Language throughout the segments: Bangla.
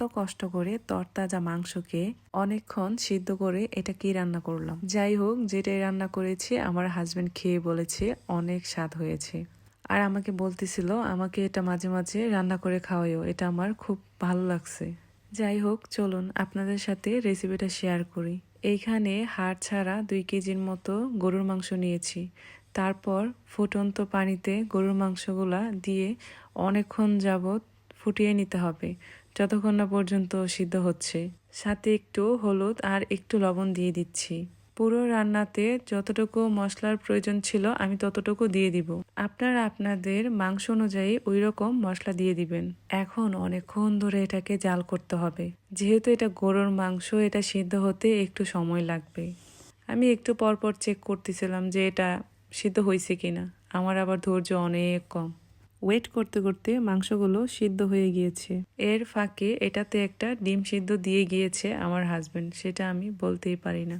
এত কষ্ট করে তরতাজা মাংসকে অনেকক্ষণ সিদ্ধ করে এটা কি রান্না করলাম? যাই হোক, যেটাই রান্না করেছি, আমার হাজব্যান্ড খেয়ে বলেছে, অনেক স্বাদ হয়েছে। আর আমাকে বলতেছিল, আমাকে এটা মাঝে মাঝে রান্না করে খাওয়াইও এটা আমার খুব ভালো লাগছে। যাই হোক, চলুন আপনাদের সাথে রেসিপিটা শেয়ার করি। এইখানে হাড় ছাড়া দুই কেজির মতো গরুর মাংস নিয়েছি। তারপর ফুটন্ত পানিতে গরুর মাংসগুলা দিয়ে অনেকক্ষণ যাবৎ ফুটিয়ে নিতে হবে। যতক্ষণ না পর্যন্ত সিদ্ধ হচ্ছে। সাথে একটু হলুদ আর একটু লবণ দিয়ে দিচ্ছি। পুরো রান্নাতে যতটুকু মশলার প্রয়োজন ছিল আমি ততটুকু দিয়ে দিব। আপনারা আপনাদের মাংস অনুযায়ী ওই রকম মশলা দিয়ে দিবেন। এখন অনেকক্ষণ ধরে এটাকে জাল করতে হবে। যেহেতু এটা গরুর মাংস, এটা সিদ্ধ হতে একটু সময় লাগবে। আমি একটু পর পর চেক করতেছিলাম যে এটা সিদ্ধ হয়েছে কিনা। আমার আবার ধৈর্য অনেক কম। ওয়েট করতে করতে মাংসগুলো সিদ্ধ হয়ে গিয়েছে। এর ফাঁকে এটাতে একটা ডিম সিদ্ধ দিয়ে গিয়েছে আমার হাজবেন্ড সেটা আমি বলতেই পারি না।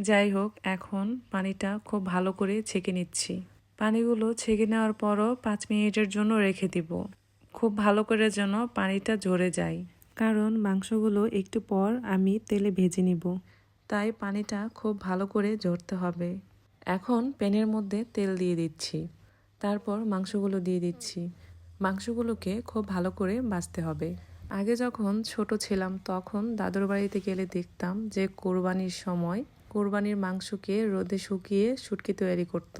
যাই হোক, এখন পানিটা খুব ভালো করে ছেঁকে নিচ্ছি। পানিগুলো ছেঁকে নেওয়ার পরও পাঁচ মিনিটের জন্য রেখে দিব। খুব ভালো করে যেন পানিটা ঝরে যায়। কারণ মাংসগুলো একটু পর আমি তেলে ভেজে নিব। তাই পানিটা খুব ভালো করে ঝরতে হবে। এখন প্যানের মধ্যে তেল দিয়ে দিচ্ছি। তারপর মাংসগুলো দিয়ে দিচ্ছি। মাংসগুলোকে খুব ভালো করে বাছতে হবে। আগে যখন ছোট ছিলাম, তখন দাদুর বাড়িতে গেলে দেখতাম যে কোরবানির সময় কোরবানির মাংসকে রোদে শুকিয়ে শুটকি তৈরি করত।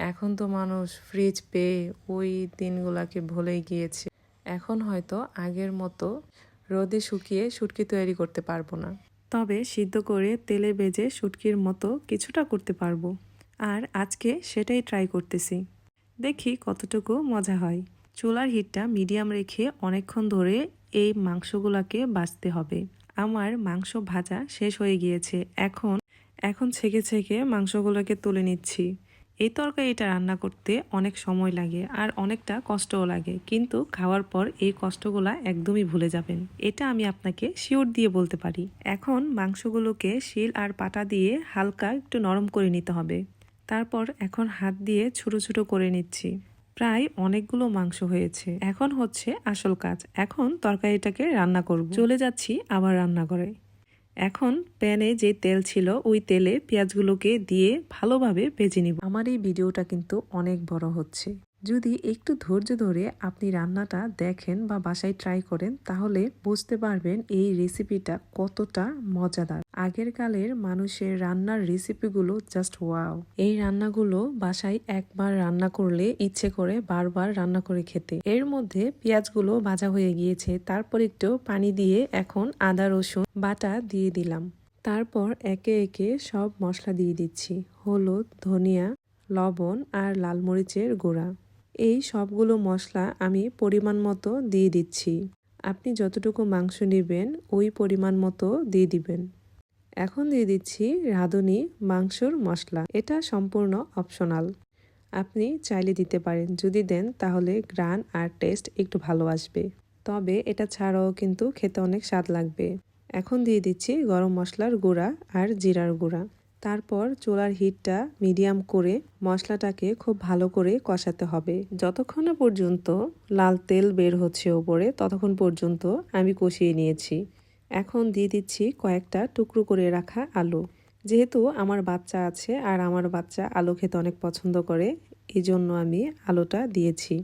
এখন তো মানুষ ফ্রিজ পেয়ে ওই দিনগুলাকে ভুলেই গিয়েছে। এখন হয়তো আগের মতো রোদে শুকিয়ে শুটকি তৈরি করতে পারব না। তবে সিদ্ধ করে তেলে ভেজে শুটকির মতো কিছুটা করতে পারব। আর আজকে সেটাই ট্রাই করতেছি। দেখি কতটুকু মজা হয়। চুলার হিটটা মিডিয়াম রেখে অনেকক্ষণ ধরে এই মাংসগুলাকে বাছতে হবে। আমার মাংস ভাজা শেষ হয়ে গিয়েছে। এখন এখন ছেঁকে ছেঁকে মাংসগুলোকে তুলে নিচ্ছি। এই তরকারিটা রান্না করতে অনেক সময় লাগে আর অনেকটা কষ্টও লাগে। কিন্তু খাওয়ার পর এই কষ্টগুলা একদমই ভুলে যাবেন। এটা আমি আপনাকে শিওর দিয়ে বলতে পারি। এখন মাংসগুলোকে শিল আর পাটা দিয়ে হালকা একটু নরম করে নিতে হবে। তারপর এখন হাত দিয়ে ছোটো ছোটো করে নিচ্ছি। প্রায় অনেকগুলো মাংস হয়েছে। এখন হচ্ছে আসল কাজ। এখন তরকারিটাকে রান্না করব। চলে যাচ্ছি আবার রান্না করে এখন প্যানে যে তেল ছিল, ওই তেলে পেঁয়াজগুলোকে দিয়ে ভালোভাবে ভেজে নিব। আমার এই ভিডিওটা কিন্তু অনেক বড় হচ্ছে। যদি একটু ধৈর্য ধরে আপনি রান্নাটা দেখেন বা বাসায় ট্রাই করেন, তাহলে বুঝতে পারবেন এই রেসিপিটা কতটা মজাদার। আগের কালের মানুষের রান্নার রেসিপিগুলো জাস্ট ওয়াও এই রান্নাগুলো বাসায় একবার রান্না করলে ইচ্ছে করে বারবার রান্না করে খেতে। এর মধ্যে পেঁয়াজগুলো ভাজা হয়ে গিয়েছে, তারপর একটু পানি দিয়ে এখন আদা, রসুন, বাটা দিয়ে দিলাম। তারপর একে একে সব মশলা দিয়ে দিচ্ছি। হলুদ, ধনিয়া, লবণ আর লাল মরিচের গুঁড়া। এই সবগুলো মশলা আমি পরিমাণ মতো দিয়ে দিচ্ছি। আপনি যতটুকু মাংস নেবেন, ওই পরিমাণ মতো দিয়ে দিবেন। এখন দিয়ে দিচ্ছি রাঁধুনি মাংসর মশলা। এটা সম্পূর্ণ অপশনাল। আপনি চাইলে দিতে পারেন। যদি দেন, তাহলে গ্রান আর টেস্ট একটু ভালো আসবে। তবে এটা ছাড়াও কিন্তু খেতে অনেক স্বাদ লাগবে। এখন দিয়ে দিচ্ছি গরম মশলার গুঁড়া আর জিরার গুঁড়া। তারপর চুলার হিটটা মিডিয়াম করে মশলাটাকে খুব ভালো করে কষাতে হবে। যতক্ষণ না পর্যন্ত লাল তেল বের হচ্ছে ওপরে, ততক্ষণ পর্যন্ত আমি কষিয়ে নিয়েছি। এখন দিয়ে দিচ্ছি কয়েকটা টুকরো করে রাখা আলু। যেহেতু আমার বাচ্চা আছে আর আমার বাচ্চা আলু খেতে অনেক পছন্দ করে এই জন্য আমি আলুটা দিয়েছি।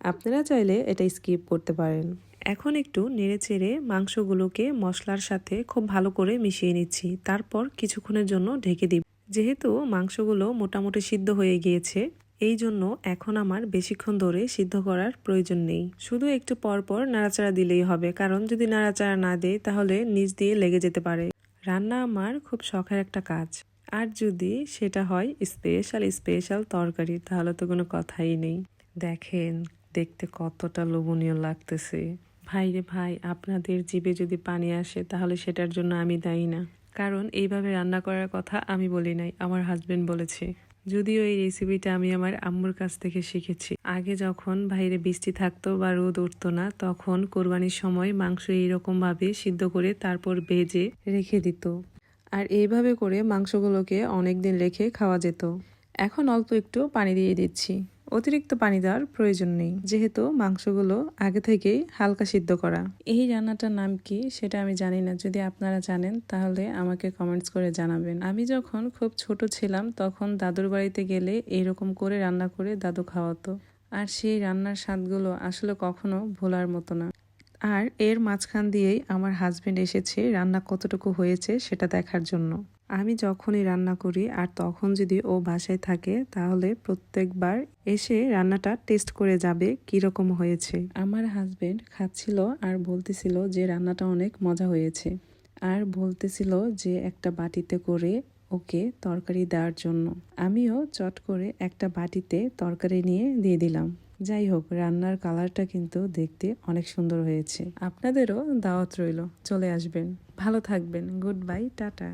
আপনারা চাইলে এটা স্কিপ করতে পারেন। এখন একটু নেড়েচেড়ে মাংসগুলোকে মশলার সাথে খুব ভালো করে মিশিয়ে নিচ্ছি। তারপর কিছুক্ষণের জন্য ঢেকে দিব। যেহেতু মাংসগুলো মোটামুটি সিদ্ধ হয়ে গিয়েছে, এই জন্য এখন আমার বেশিক্ষণ ধরে সিদ্ধ করার প্রয়োজন নেই। শুধু একটু পর পর নাড়াচাড়া দিলেই হবে, কারণ যদি নাড়াচাড়া না দেয় তাহলে নিচ দিয়ে লেগে যেতে পারে। রান্না আমার খুব শখের একটা কাজ। আর যদি সেটা হয় স্পেশাল স্পেশাল তরকারি, তাহলে তো কোনো কথাই নেই। দেখেন, দেখতে কতটা লোভনীয় লাগতেছে। ভাই রে ভাই, আপনাদের জিভে যদি পানি আসে, তাহলে সেটার জন্য আমি দায়ী না। কারণ এইভাবে রান্না করার কথা আমি বলি নাই, আমার হাজবেন্ড বলেছে। যদিও এই রেসিপিটা আমি আমার আম্মুর কাছ থেকে শিখেছি। আগে যখন বাইরে বৃষ্টি থাকতো বা রোদ উঠতো না, তখন কোরবানির সময় মাংস এইরকমভাবে সিদ্ধ করে তারপর ভেজে রেখে দিত। আর এইভাবে করে মাংসগুলোকে অনেক দিন রেখে খাওয়া যেত। এখন অল্প একটু পানি দিয়ে দিচ্ছি। অতিরিক্ত পানি দেওয়ার প্রয়োজন নেই, যেহেতু মাংসগুলো আগে থেকেই হালকা সিদ্ধ করা। এই রান্নাটার নাম কি সেটা আমি জানি না, যদি আপনারা জানেন তাহলে আমাকে কমেন্টস করে জানাবেন। আমি যখন খুব ছোট ছিলাম তখন দাদুর বাড়িতে গেলে এইরকম করে রান্না করে দাদু খাওয়াতো। আর সেই রান্নার স্বাদগুলো আসলে কখনো ভোলার মতো না। আর এর মাঝখান দিয়েই আমার হাজবেন্ড এসেছে রান্না কতটুকু হয়েছে সেটা দেখার জন্য। আমি যখনই রান্না করি আর তখন যদি ও বাসায় থাকে তাহলে প্রত্যেকবার এসে রান্নাটা টেস্ট করে যাবে কীরকম হয়েছে। আমার হাজবেন্ড খাচ্ছিল আর বলতেছিল যে রান্নাটা অনেক মজা হয়েছে। আর বলতেছিল যে একটা বাটিতে করে ওকে তরকারি দেওয়ার জন্য। আমিও চট করে একটা বাটিতে তরকারি নিয়ে দিয়ে দিলাম। যাই হোক রান্নার কালারটা কিন্তু দেখতে অনেক সুন্দর হয়েছে। আপনাদেরও দাওয়াত রইল। চলে আসবেন। ভালো থাকবেন। Good bye, tata.